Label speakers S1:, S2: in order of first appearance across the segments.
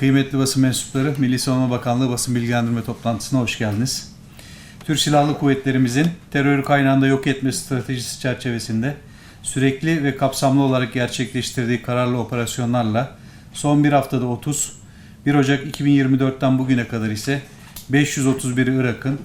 S1: Kıymetli basın mensupları, Milli Savunma Bakanlığı basın bilgilendirme toplantısına hoş geldiniz. Türk Silahlı Kuvvetlerimizin terörü kaynağında yok etme stratejisi çerçevesinde sürekli ve kapsamlı olarak gerçekleştirdiği kararlı operasyonlarla son bir haftada 30, 1 Ocak 2024'ten bugüne kadar ise 531 Irak'ın,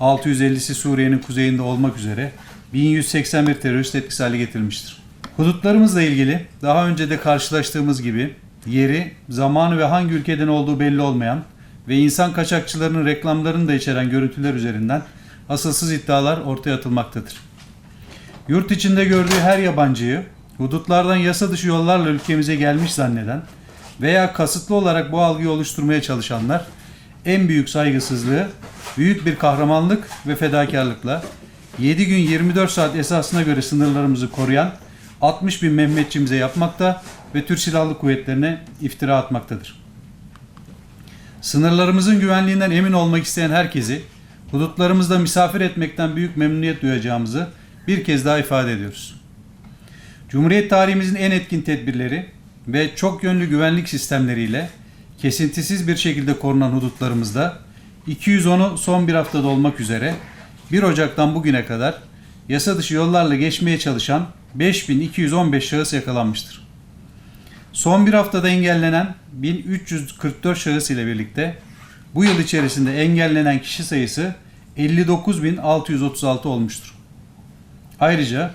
S1: 650'si Suriye'nin kuzeyinde olmak üzere 1181 terörist etkisiz hale getirilmiştir. Hudutlarımızla ilgili daha önce de karşılaştığımız gibi yeri, zamanı ve hangi ülkeden olduğu belli olmayan ve insan kaçakçılarının reklamlarını da içeren görüntüler üzerinden asılsız iddialar ortaya atılmaktadır. Yurt içinde gördüğü her yabancıyı hudutlardan yasa dışı yollarla ülkemize gelmiş zanneden veya kasıtlı olarak bu algıyı oluşturmaya çalışanlar en büyük saygısızlığı büyük bir kahramanlık ve fedakarlıkla 7 gün 24 saat esasına göre sınırlarımızı koruyan 60 bin Mehmetçimize yapmakta ve Türk Silahlı Kuvvetlerine iftira atmaktadır. Sınırlarımızın güvenliğinden emin olmak isteyen herkesi hudutlarımızda misafir etmekten büyük memnuniyet duyacağımızı bir kez daha ifade ediyoruz. Cumhuriyet tarihimizin en etkin tedbirleri ve çok yönlü güvenlik sistemleriyle kesintisiz bir şekilde korunan hudutlarımızda 210'u son bir haftada olmak üzere 1 Ocak'tan bugüne kadar yasa dışı yollarla geçmeye çalışan 5215 şahıs yakalanmıştır. Son bir haftada engellenen 1344 şahıs ile birlikte bu yıl içerisinde engellenen kişi sayısı 59.636 olmuştur. Ayrıca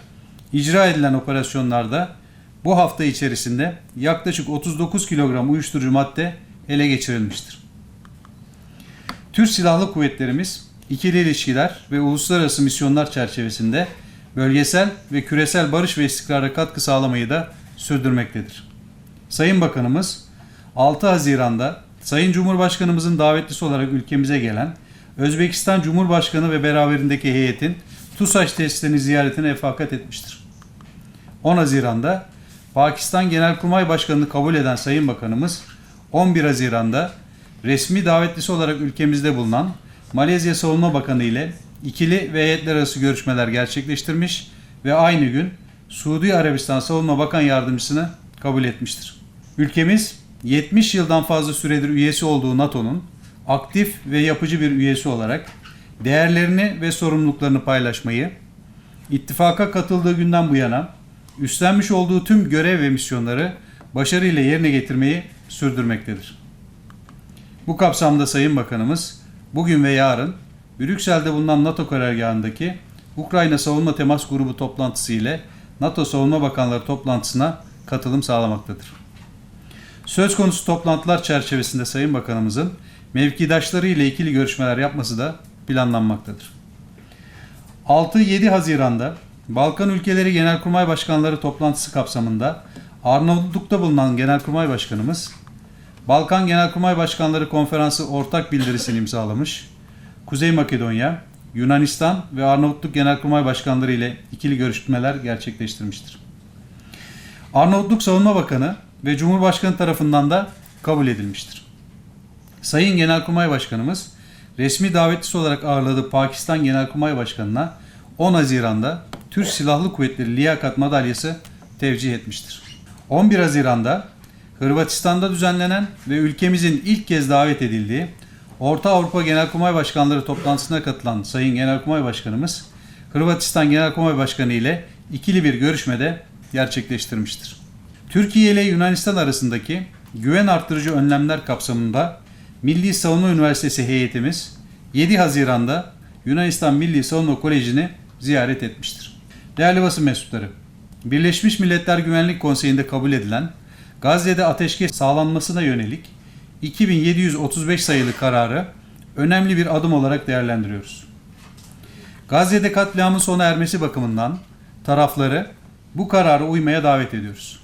S1: icra edilen operasyonlarda bu hafta içerisinde yaklaşık 39 kilogram uyuşturucu madde ele geçirilmiştir. Türk Silahlı Kuvvetlerimiz ikili ilişkiler ve uluslararası misyonlar çerçevesinde bölgesel ve küresel barış ve istikrara katkı sağlamayı da sürdürmektedir. Sayın Bakanımız 6 Haziran'da Sayın Cumhurbaşkanımızın davetlisi olarak ülkemize gelen Özbekistan Cumhurbaşkanı ve beraberindeki heyetin TUSAŞ tesislerini ziyaretine refakat etmiştir. 10 Haziran'da Pakistan Genelkurmay Başkanı'nı kabul eden Sayın Bakanımız 11 Haziran'da resmi davetlisi olarak ülkemizde bulunan Malezya Savunma Bakanı ile ikili ve heyetler arası görüşmeler gerçekleştirmiş ve aynı gün Suudi Arabistan Savunma Bakan Yardımcısını kabul etmiştir. Ülkemiz 70 yıldan fazla süredir üyesi olduğu NATO'nun aktif ve yapıcı bir üyesi olarak değerlerini ve sorumluluklarını paylaşmayı, ittifaka katıldığı günden bu yana üstlenmiş olduğu tüm görev ve misyonları başarıyla yerine getirmeyi sürdürmektedir. Bu kapsamda Sayın Bakanımız bugün ve yarın Brüksel'de bulunan NATO karargahındaki Ukrayna Savunma Temas Grubu toplantısı ile NATO Savunma Bakanları toplantısına katılım sağlamaktadır. Söz konusu toplantılar çerçevesinde Sayın Bakanımızın mevkidaşları ile ikili görüşmeler yapması da planlanmaktadır. 6-7 Haziran'da Balkan Ülkeleri Genelkurmay Başkanları toplantısı kapsamında Arnavutluk'ta bulunan Genelkurmay Başkanımız Balkan Genelkurmay Başkanları Konferansı ortak bildirisini imzalamış. Kuzey Makedonya, Yunanistan ve Arnavutluk Genelkurmay Başkanları ile ikili görüşmeler gerçekleştirmiştir. Arnavutluk Savunma Bakanı ve Cumhurbaşkanı tarafından da kabul edilmiştir. Sayın Genelkurmay Başkanımız resmi davetlisi olarak ağırladığı Pakistan Genelkurmay Başkanı'na 10 Haziran'da Türk Silahlı Kuvvetleri Liyakat Madalyası tevcih etmiştir. 11 Haziran'da Hırvatistan'da düzenlenen ve ülkemizin ilk kez davet edildiği Orta Avrupa Genelkurmay Başkanları toplantısına katılan Sayın Genelkurmay Başkanımız Hırvatistan Genelkurmay Başkanı ile ikili bir görüşmede gerçekleştirmiştir. Türkiye ile Yunanistan arasındaki güven arttırıcı önlemler kapsamında Milli Savunma Üniversitesi heyetimiz 7 Haziran'da Yunanistan Milli Savunma Koleji'ni ziyaret etmiştir. Değerli basın mensupları, Birleşmiş Milletler Güvenlik Konseyi'nde kabul edilen Gazze'de ateşkes sağlanmasına yönelik 2735 sayılı kararı önemli bir adım olarak değerlendiriyoruz. Gazze'de katliamın sona ermesi bakımından tarafları bu karara uymaya davet ediyoruz.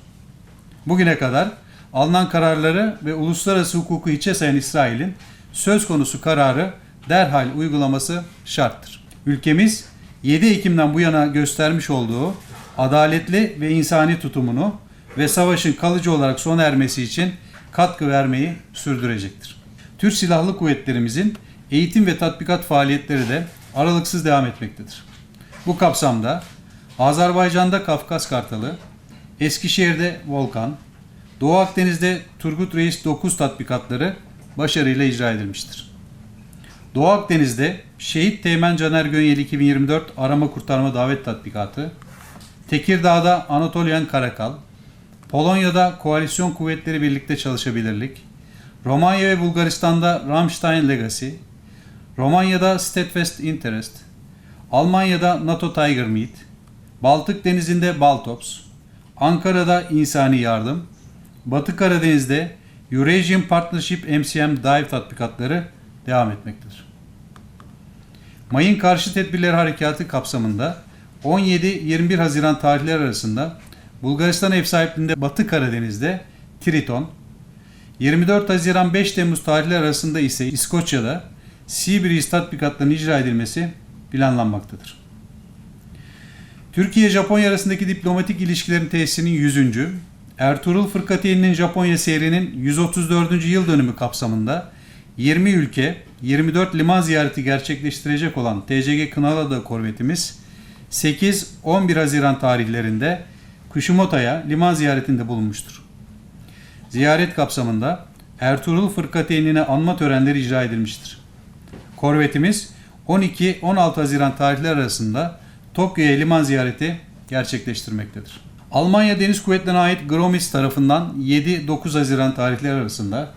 S1: Bugüne kadar alınan kararları ve uluslararası hukuku hiçe sayan İsrail'in söz konusu kararı derhal uygulaması şarttır. Ülkemiz 7 Ekim'den bu yana göstermiş olduğu adaletli ve insani tutumunu ve savaşın kalıcı olarak sona ermesi için katkı vermeyi sürdürecektir. Türk Silahlı Kuvvetlerimizin eğitim ve tatbikat faaliyetleri de aralıksız devam etmektedir. Bu kapsamda Azerbaycan'da Kafkas Kartalı, Eskişehir'de Volkan, Doğu Akdeniz'de Turgut Reis 9 tatbikatları başarıyla icra edilmiştir. Doğu Akdeniz'de Şehit Teğmen Caner Gönyeli 2024 arama kurtarma davet tatbikatı, Tekirdağ'da Anatolian Karakal, Polonya'da Koalisyon Kuvvetleri Birlikte Çalışabilirlik, Romanya ve Bulgaristan'da Ramstein Legacy, Romanya'da Steadfast Interest, Almanya'da NATO Tiger Meet, Baltık Denizi'nde Baltops, Ankara'da İnsani Yardım, Batı Karadeniz'de Eurasian Partnership MCM Dive tatbikatları devam etmektedir. Mayın karşı tedbirleri harekatı kapsamında 17-21 Haziran tarihleri arasında Bulgaristan ev sahipliğinde Batı Karadeniz'de Triton, 24 Haziran 5 Temmuz tarihleri arasında ise İskoçya'da Sea Breeze tatbikatlarının icra edilmesi planlanmaktadır. Türkiye-Japonya arasındaki diplomatik ilişkilerin tesisinin 100. Ertuğrul Fırkateyni'nin Japonya seyrinin 134. yıl dönümü kapsamında 20 ülke 24 liman ziyareti gerçekleştirecek olan TCG Kınalıada korvetimiz 8-11 Haziran tarihlerinde Kuşumota'ya liman ziyaretinde bulunmuştur. Ziyaret kapsamında Ertuğrul Fırkateyni'ne anma törenleri icra edilmiştir. Korvetimiz 12-16 Haziran tarihleri arasında Tokyo'ya liman ziyareti gerçekleştirmektedir. Almanya Deniz Kuvvetleri'ne ait Gromis tarafından 7-9 Haziran tarihleri arasında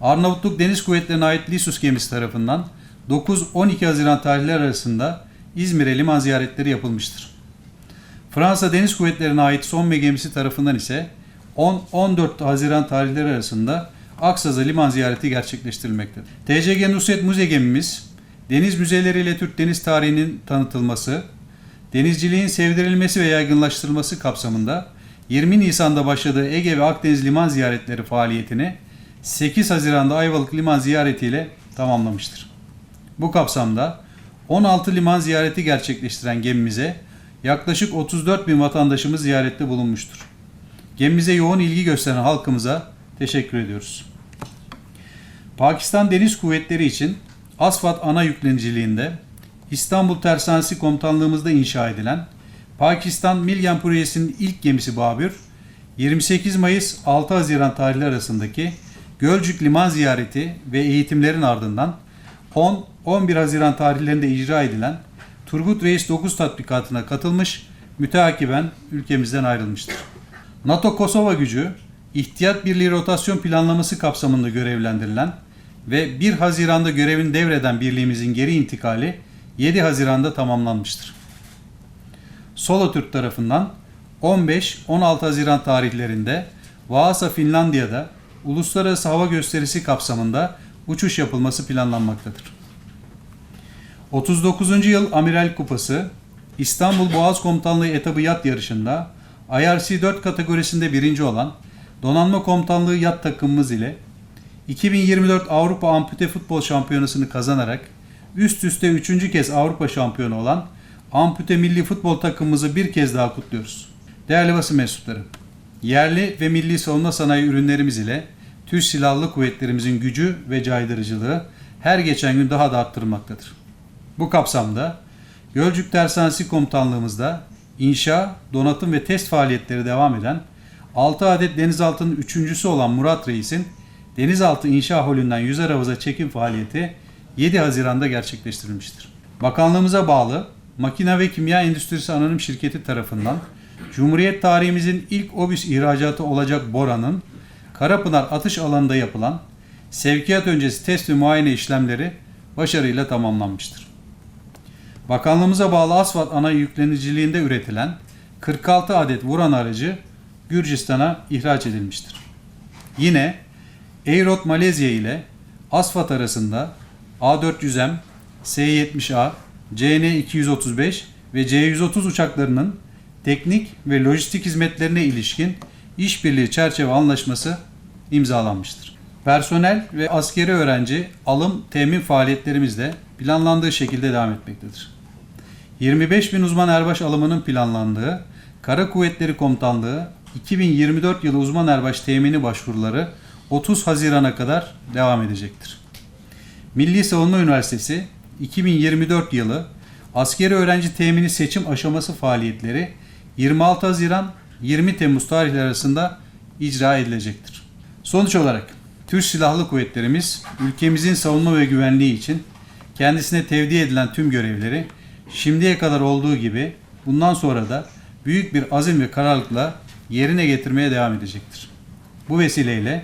S1: Arnavutluk Deniz Kuvvetleri'ne ait Lisus gemisi tarafından 9-12 Haziran tarihleri arasında İzmir'e liman ziyaretleri yapılmıştır. Fransa Deniz Kuvvetleri'ne ait Somme gemisi tarafından ise 10-14 Haziran tarihleri arasında Aksaz'a liman ziyareti gerçekleştirilmektedir. TCG Nusret Müze gemimiz, deniz müzeleriyle Türk deniz tarihinin tanıtılması, denizciliğin sevdirilmesi ve yaygınlaştırılması kapsamında 20 Nisan'da başladığı Ege ve Akdeniz liman ziyaretleri faaliyetini 8 Haziran'da Ayvalık liman ziyaretiyle tamamlamıştır. Bu kapsamda 16 liman ziyareti gerçekleştiren gemimize yaklaşık 34 bin vatandaşımız ziyarette bulunmuştur. Gemimize yoğun ilgi gösteren halkımıza teşekkür ediyoruz. Pakistan Deniz Kuvvetleri için Asfat ana yükleniciliğinde İstanbul Tersanesi Komutanlığımızda inşa edilen Pakistan Milgen Projesi'nin ilk gemisi Babür, 28 Mayıs 6 Haziran tarihleri arasındaki Gölcük liman ziyareti ve eğitimlerin ardından 10-11 Haziran tarihlerinde icra edilen Turgut Reis 9 tatbikatına katılmış, müteakiben ülkemizden ayrılmıştır. NATO Kosova gücü, İhtiyat Birliği rotasyon planlaması kapsamında görevlendirilen ve 1 Haziran'da görevini devreden birliğimizin geri intikali 7 Haziran'da tamamlanmıştır. Solo Türk tarafından 15-16 Haziran tarihlerinde Vaasa Finlandiya'da uluslararası hava gösterisi kapsamında uçuş yapılması planlanmaktadır. 39. yıl Amiral Kupası İstanbul Boğaz Komutanlığı etabı yat yarışında IRC 4 kategorisinde birinci olan Donanma Komutanlığı yat takımımız ile 2024 Avrupa Ampute Futbol Şampiyonası'nı kazanarak üst üste üçüncü kez Avrupa şampiyonu olan Ampute Milli Futbol takımımızı bir kez daha kutluyoruz. Değerli basın mensupları, yerli ve milli savunma sanayi ürünlerimiz ile Türk Silahlı Kuvvetlerimizin gücü ve caydırıcılığı her geçen gün daha da arttırılmaktadır. Bu kapsamda Gölcük Tersanesi Komutanlığımızda inşa, donatım ve test faaliyetleri devam eden 6 adet denizaltının üçüncüsü olan Murat Reis'in denizaltı inşa holünden yüzer havuza çekim faaliyeti 7 Haziran'da gerçekleştirilmiştir. Bakanlığımıza bağlı Makine ve Kimya Endüstrisi Anonim Şirketi tarafından Cumhuriyet tarihimizin ilk obüs ihracatı olacak Bora'nın Karapınar atış alanında yapılan sevkiyat öncesi test ve muayene işlemleri başarıyla tamamlanmıştır. Bakanlığımıza bağlı Asfalt ana yükleniciliğinde üretilen 46 adet vuran aracı Gürcistan'a ihraç edilmiştir. Yine Eyrot Malezya ile Asfat arasında A400M, S-70A, CN-235 ve C-130 uçaklarının teknik ve lojistik hizmetlerine ilişkin işbirliği çerçeve anlaşması imzalanmıştır. Personel ve askeri öğrenci alım temin faaliyetlerimiz de planlandığı şekilde devam etmektedir. 25 bin uzman erbaş alımının planlandığı Kara Kuvvetleri Komutanlığı 2024 yılı uzman erbaş temini başvuruları 30 Haziran'a kadar devam edecektir. Milli Savunma Üniversitesi 2024 yılı askeri öğrenci temini seçim aşaması faaliyetleri 26 Haziran 20 Temmuz tarihleri arasında icra edilecektir. Sonuç olarak Türk Silahlı Kuvvetlerimiz ülkemizin savunma ve güvenliği için kendisine tevdi edilen tüm görevleri şimdiye kadar olduğu gibi bundan sonra da büyük bir azim ve kararlılıkla yerine getirmeye devam edecektir. Bu vesileyle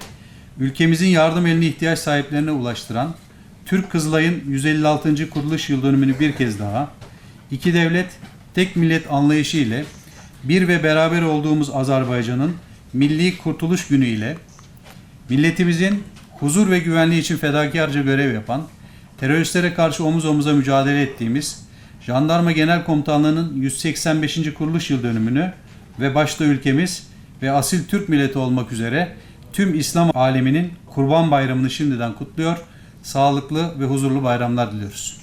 S1: ülkemizin yardım elini ihtiyaç sahiplerine ulaştıran Türk Kızılay'ın 156. kuruluş yıl dönümünü bir kez daha iki devlet, tek millet anlayışı ile bir ve beraber olduğumuz Azerbaycan'ın Milli Kurtuluş Günü ile milletimizin huzur ve güvenliği için fedakarca görev yapan, teröristlere karşı omuz omuza mücadele ettiğimiz Jandarma Genel Komutanlığı'nın 185. kuruluş yıl dönümünü ve başta ülkemiz ve asil Türk milleti olmak üzere tüm İslam aleminin Kurban Bayramı'nı şimdiden kutluyor, sağlıklı ve huzurlu bayramlar diliyoruz.